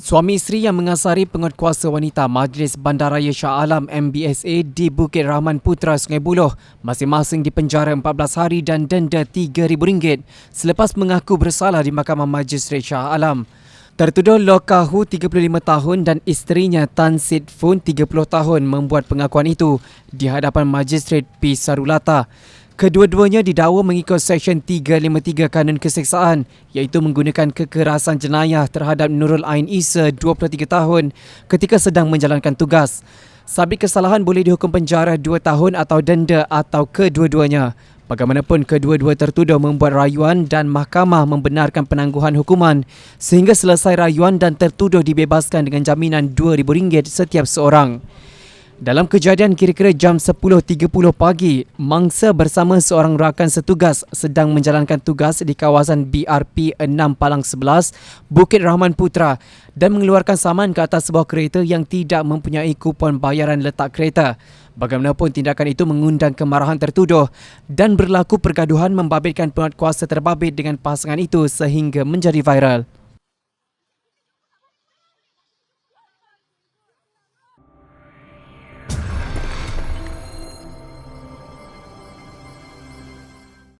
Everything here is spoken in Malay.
Suami isteri yang mengasari penguatkuasa wanita Majlis Bandaraya Shah Alam MBSA di Bukit Rahman Putra Sungai Buloh masing-masing dipenjara 14 hari dan denda RM3,000 selepas mengaku bersalah di Mahkamah Majistret Shah Alam. Tertuduh Lokahu 35 tahun dan isterinya Tan Sid Fun 30 tahun membuat pengakuan itu di hadapan Majistret P. Sarulata. Kedua-duanya didakwa mengikut Seksyen 353 Kanun Keseksaan iaitu menggunakan kekerasan jenayah terhadap Nurul Ain Isa 23 tahun ketika sedang menjalankan tugas. Sabit kesalahan boleh dihukum penjara 2 tahun atau denda atau kedua-duanya. Bagaimanapun kedua-dua tertuduh membuat rayuan dan mahkamah membenarkan penangguhan hukuman sehingga selesai rayuan dan tertuduh dibebaskan dengan jaminan RM2,000 setiap seorang. Dalam kejadian kira-kira jam 10.30 pagi, mangsa bersama seorang rakan setugas sedang menjalankan tugas di kawasan BRP 6 Palang 11, Bukit Rahman Putra dan mengeluarkan saman ke atas sebuah kereta yang tidak mempunyai kupon bayaran letak kereta. Bagaimanapun tindakan itu mengundang kemarahan tertuduh dan berlaku pergaduhan membabitkan penguatkuasa terbabit dengan pasangan itu sehingga menjadi viral.